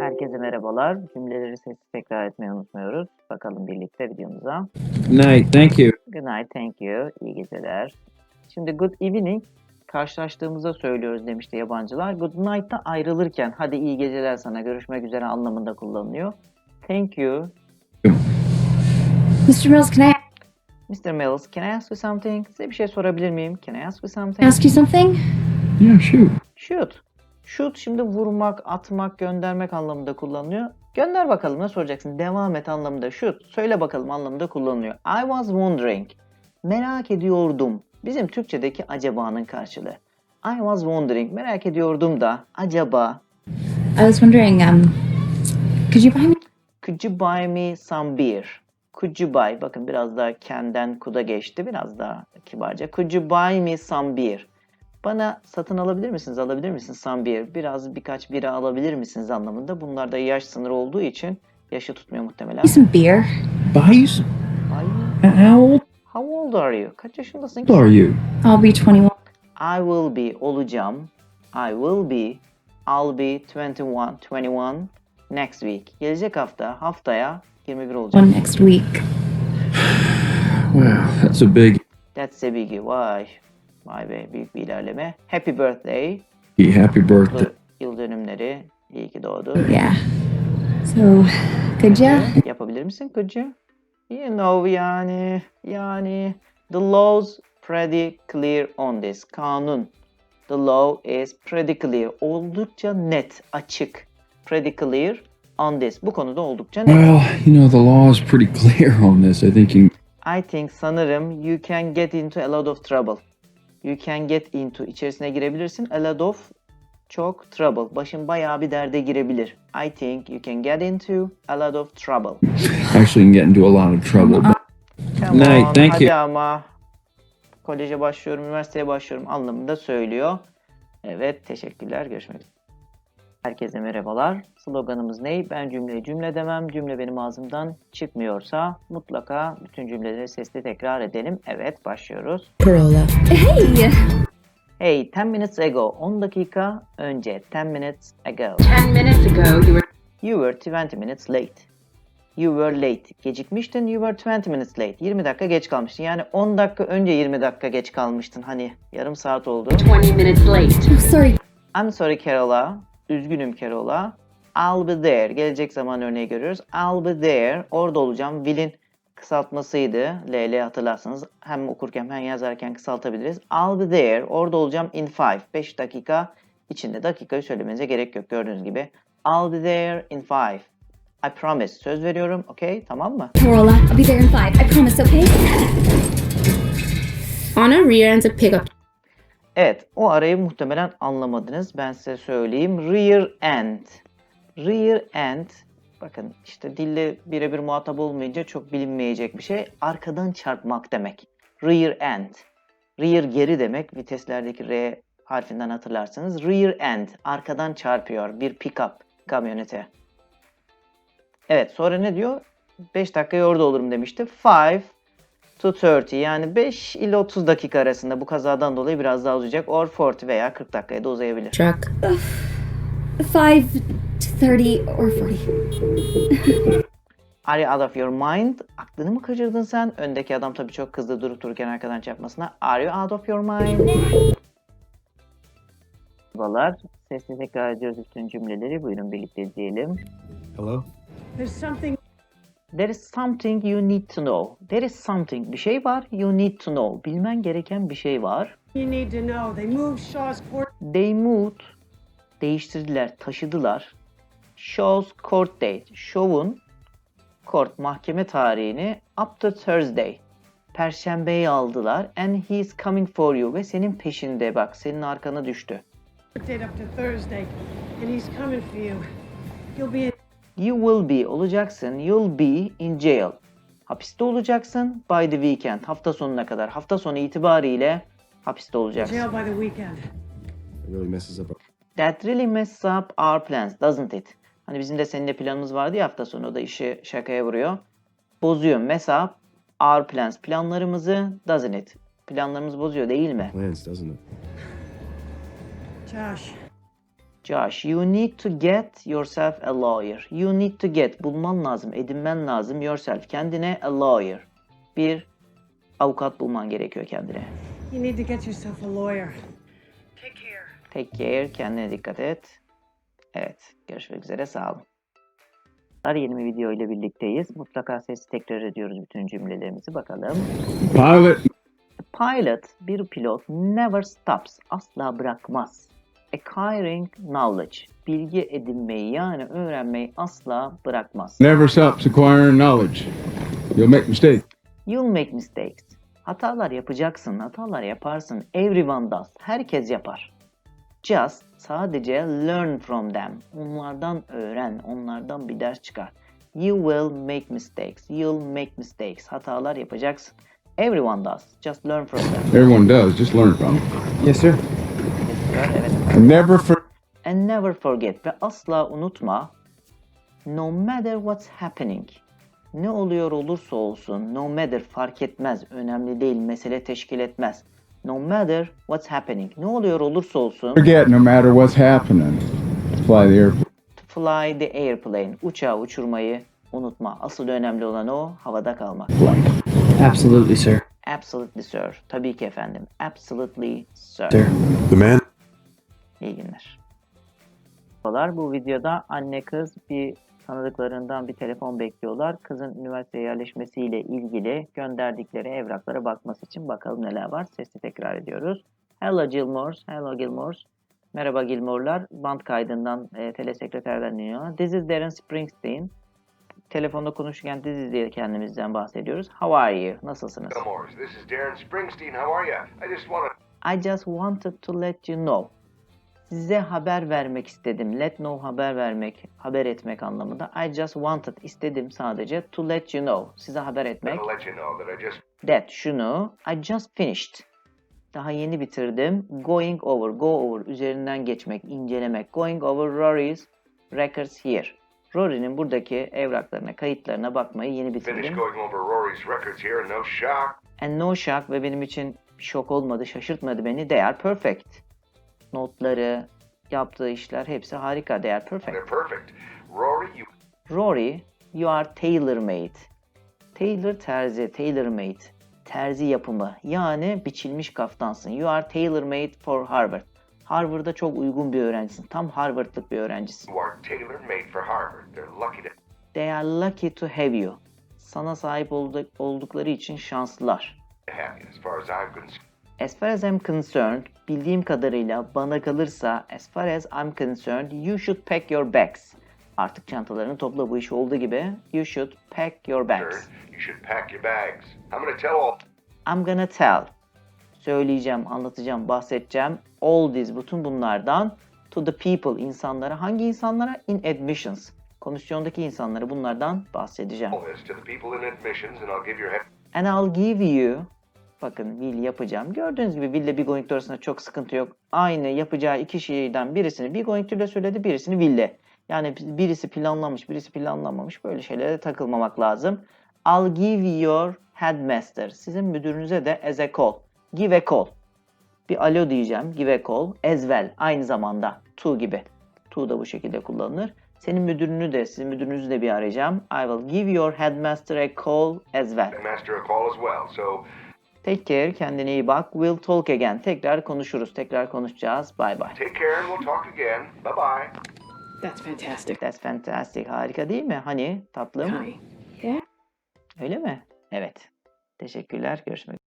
Herkese merhabalar. Cümleleri sessiz tekrar etmeyi unutmuyoruz. Bakalım birlikte videomuza. Night. Thank you. Good night, thank you. İyi geceler. Şimdi good evening karşılaştığımızda söylüyoruz demişti yabancılar. Good night da ayrılırken hadi iyi geceler sana görüşmek üzere anlamında kullanılıyor. Thank you. Mr. Mills, can I Mr. Mills, can I ask you something? Size bir şey sorabilir miyim? Can I ask you something? ask you something? Yeah, shoot. Shoot. Shoot şimdi vurmak, atmak, göndermek anlamında kullanılıyor. Gönder bakalım ne soracaksın? Devam et anlamında shoot. Söyle bakalım anlamında kullanılıyor. I was wondering. Merak ediyordum. Bizim Türkçedeki acaba'nın karşılığı. I was wondering. Merak ediyordum da acaba I was wondering, um, could you buy me could you buy me some beer? Could you buy? Bakın biraz daha kenden kuda geçti. Biraz daha kibarca. Could you buy me some beer? Bana satın alabilir misiniz? Alabilir misiniz some beer? Biraz birkaç bira alabilir misiniz anlamında. Bunlarda yaş sınırı olduğu için yaşı tutmuyor muhtemelen. some beer? Buy you some. How old How old are you? Kaç yaşındasın ki? are you? I'll be 21. I will be olacağım. I will be. I'll be 21, 21 next week. Gelecek hafta, haftaya 21 olacağım. One next week. Wow, that's a big. That's a biggie. Vay. Vay be büyük bir ilerleme. Happy birthday. Happy birthday. Yıl dönümleri. İyi ki doğdu. Yeah. So, could ya? Yapabilir misin could you? You know yani. Yani. The laws pretty clear on this. Kanun. The law is pretty clear. Oldukça net, açık. Pretty clear on this. Bu konuda oldukça net. Well, you know, the law is pretty clear on this. I think you I think sanırım you can get into a lot of trouble. You can get into içerisine girebilirsin. A lot of çok trouble. Başın bayağı bir derde girebilir. I think you can get into a lot of trouble. actually can get into a lot of trouble. But Night, on, thank hadi you. ama koleje başlıyorum, üniversiteye başlıyorum anlamında söylüyor. Evet, teşekkürler. Görüşmek üzere. Herkese merhabalar. Sloganımız ne? Ben cümleyi cümle demem. Cümle benim ağzımdan çıkmıyorsa mutlaka bütün cümleleri sesli tekrar edelim. Evet, başlıyoruz. Corolla. Hey! Hey, 10 minutes ago. 10 dakika önce. 10 minutes ago. 10 minutes ago, you were You were 20 minutes late. You were late. Gecikmiştin. You were 20 minutes late. 20 dakika geç kalmıştın. Yani 10 dakika önce 20 dakika geç kalmıştın. Hani yarım saat oldu. 20 minutes late. Oh, sorry. I'm sorry Carola. Üzgünüm Carola. I'll be there. Gelecek zaman örneği görüyoruz. I'll be there. Orada olacağım. Will'in kısaltmasıydı. LL hatırlarsanız hem okurken hem yazarken kısaltabiliriz. I'll be there. Orada olacağım in 5. 5 dakika içinde. Dakikayı söylemenize gerek yok gördüğünüz gibi. I'll be there in 5. I promise. Söz veriyorum. Okay? Tamam mı? Corolla, I'll be there in five. I promise, okay? On a rear end to pick up Evet, o arayı muhtemelen anlamadınız. Ben size söyleyeyim. Rear end. Rear end. Bakın işte dille birebir muhatap olmayınca çok bilinmeyecek bir şey. Arkadan çarpmak demek. Rear end. Rear geri demek. Viteslerdeki R harfinden hatırlarsanız. Rear end. Arkadan çarpıyor. Bir pick-up kamyonete. Evet sonra ne diyor? 5 dakikaya orada olurum demişti. 5 to 30 yani 5 ile 30 dakika arasında bu kazadan dolayı biraz daha uzayacak. Or 40 veya 40 dakikaya da uzayabilir. truck. Five to 30 or 40. Are you out of your mind? Aklını mı kaçırdın sen? Öndeki adam tabii çok kızdı durup dururken arkadan çarpmasına. Are you out of your mind? Merhabalar. Sesli tekrar ediyoruz bütün cümleleri. Buyurun birlikte izleyelim. Hello? There's something There is something you need to know. There is something. Bir şey var. You need to know. Bilmen gereken bir şey var. you need to know. They moved Shaw's court They moved. Değiştirdiler, taşıdılar. Show's court date. Show'un court mahkeme tarihini up to Thursday. Perşembeyi aldılar. And he's coming for you. Ve senin peşinde bak. Senin arkana düştü. date up to Thursday, and he's coming for you. You'll be in You will be olacaksın. You'll be in jail. Hapiste olacaksın by the weekend. Hafta sonuna kadar. Hafta sonu itibariyle hapiste olacaksın. jail by the weekend. It really messes up. That really messes up our plans, doesn't it? Hani bizim de seninle planımız vardı ya hafta sonu o da işi şakaya vuruyor. Bozuyor. Mess up our plans. Planlarımızı doesn't it? Planlarımızı bozuyor değil mi? Plans, doesn't it? Josh, Josh, you need to get yourself a lawyer. You need to get, bulman lazım, edinmen lazım yourself, kendine a lawyer. Bir avukat bulman gerekiyor kendine. You need to get yourself a lawyer. Take care. Take care, kendine dikkat et. Evet, görüşmek üzere, sağ olun. Yeni bir video ile birlikteyiz. Mutlaka sesi tekrar ediyoruz bütün cümlelerimizi bakalım. Pilot Pilot, bir pilot never stops, asla bırakmaz. Acquiring knowledge, bilgi edinmeyi yani öğrenmeyi asla bırakmaz. never stops acquiring knowledge. You'll make mistakes. You'll make mistakes. Hatalar yapacaksın, hatalar yaparsın. Everyone does. Herkes yapar. Just sadece learn from them. Onlardan öğren, onlardan bir ders çıkar. You will make mistakes. You'll make mistakes. Hatalar yapacaksın. Everyone does. Just learn from them. Everyone does. Just learn from it. Yes, sir. Evet. Never for And never forget ve asla unutma. No matter what's happening. Ne oluyor olursa olsun, no matter fark etmez, önemli değil, mesele teşkil etmez. No matter what's happening. Ne oluyor olursa olsun, forget no matter what's happening. Fly the airplane. to fly the airplane. Uçağı uçurmayı unutma. Asıl önemli olan o, havada kalmak. Absolutely, sir. Absolutely sir. Tabii ki efendim. Absolutely sir. Sir. The man. İyi günler. Bu videoda anne kız bir tanıdıklarından bir telefon bekliyorlar. Kızın üniversiteye yerleşmesiyle ilgili gönderdikleri evraklara bakması için bakalım neler var. Sesli tekrar ediyoruz. Hello Gilmores. Hello Gilmores. Merhaba Gilmore'lar. Band kaydından e, telesekreterden dinliyorlar. This is Darren Springsteen. Telefonda konuşurken this is diye kendimizden bahsediyoruz. How are you? Nasılsınız? Morris, this is Darren Springsteen. How are you? I just want to I just wanted to let you know. Size haber vermek istedim. Let know haber vermek, haber etmek anlamında. I just wanted istedim sadece to let you know. Size haber etmek. let you know that I just That şunu I just finished. Daha yeni bitirdim. Going over, go over üzerinden geçmek, incelemek. Going over Rory's records here. Rory'nin buradaki evraklarına, kayıtlarına bakmayı yeni bitirdim. going over Rory's records here, no shock. And no shock ve benim için şok olmadı, şaşırtmadı beni. They are perfect. Notları, yaptığı işler hepsi harika. They are perfect. They're perfect. Rory, you Rory, you are tailor-made. Tailor terzi, tailor-made. Terzi yapımı. Yani biçilmiş kaftansın. You are tailor-made for Harvard. Harvard'a çok uygun bir öğrencisin. Tam Harvard'lık bir öğrencisin. are tailor made for Harvard. They're lucky to They are lucky to have you. Sana sahip olduk- oldukları için şanslılar. you. As far as I'm concerned, As far as I'm concerned, bildiğim kadarıyla bana kalırsa, as far as I'm concerned, you should pack your bags. Artık çantalarını topla bu iş olduğu gibi. You should pack your bags. you should pack your bags. I'm to tell all I'm gonna tell. Söyleyeceğim, anlatacağım, bahsedeceğim. All this, bütün bunlardan to the people, insanlara. Hangi insanlara? In admissions. Komisyondaki insanlara bunlardan bahsedeceğim. this to the people in admissions, and I'll give your. And I'll give you bakın will yapacağım. Gördüğünüz gibi will ile be going arasında çok sıkıntı yok. Aynı yapacağı iki şeyden birisini be going ile söyledi, birisini will ile. Yani birisi planlanmış, birisi planlanmamış. Böyle şeylere takılmamak lazım. I'll give your headmaster. Sizin müdürünüze de as a call. Give a call. Bir alo diyeceğim. Give a call. As well. Aynı zamanda. To gibi. To da bu şekilde kullanılır. Senin müdürünü de, sizin müdürünüzü de bir arayacağım. I will give your headmaster a call as well. Master a call as well. So Take care, kendine iyi bak. We'll talk again. Tekrar konuşuruz, tekrar konuşacağız. Bye bye. take care, and we'll talk again. Bye bye. That's fantastic. That's fantastic. Harika değil mi? Hani tatlım? Connie. Yeah? Öyle mi? Evet. Teşekkürler. Görüşmek